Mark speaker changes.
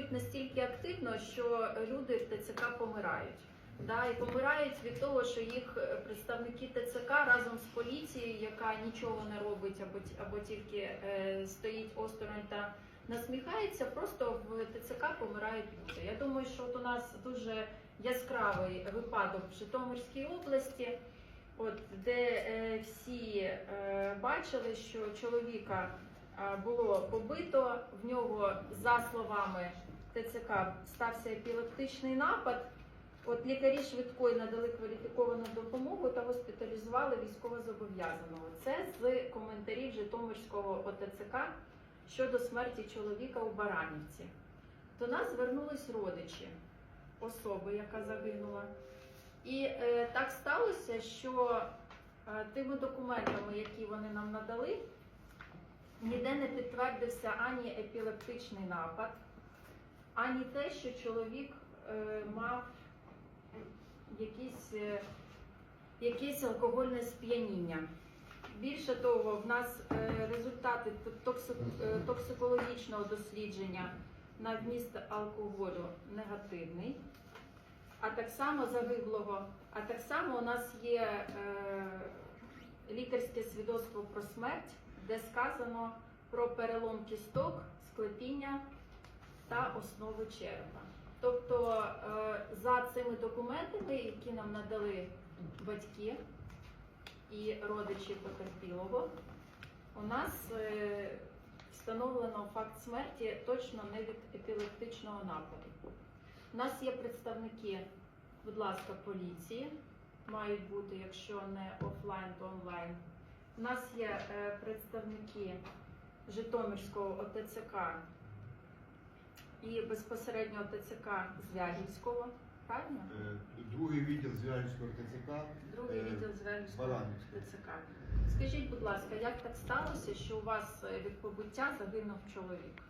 Speaker 1: працюють настільки активно, що люди в ТЦК помирають. Да, і помирають від того, що їх е, представники ТЦК разом з поліцією, яка нічого не робить або, або тільки е, стоїть осторонь та насміхається, просто в ТЦК помирають люди. Я думаю, що от у нас дуже яскравий випадок в Житомирській області, от де е, всі е, бачили, що чоловіка було побито, в нього за словами ТЦК стався епілептичний напад. От лікарі швидкої надали кваліфіковану допомогу та госпіталізували військовозобов'язаного. Це з коментарів Житомирського ОТЦК щодо смерті чоловіка у Баранівці. До нас звернулись родичі особи, яка загинула. І е, так сталося, що е, тими документами, які вони нам надали, ніде не підтвердився ані епілептичний напад, ані те, що чоловік е, мав якісь, е, якесь алкогольне сп'яніння. Більше того, в нас е, результати е, токсикологічного дослідження на вміст алкоголю негативний, а так само загиблого. А так само у нас є е, лікарське свідоцтво про смерть, де сказано про перелом кісток, склепіння та основу черепа. Тобто е, за цими документами, які нам надали батьки і родичі потерпілого, у нас е, встановлено факт смерті точно не від епілептичного нападу. У нас є представники, будь ласка, поліції, мають бути, якщо не офлайн, то онлайн. У нас є е, представники Житомирського ОТЦК і безпосередньо ТЦК Звягільського, правильно?
Speaker 2: Е, Другий відділ Звягільського ТЦК.
Speaker 1: Другий
Speaker 2: Е,
Speaker 1: відділ Звягільського. ТЦК. Скажіть, будь ласка, як так сталося, що у вас від побуття загинув чоловік?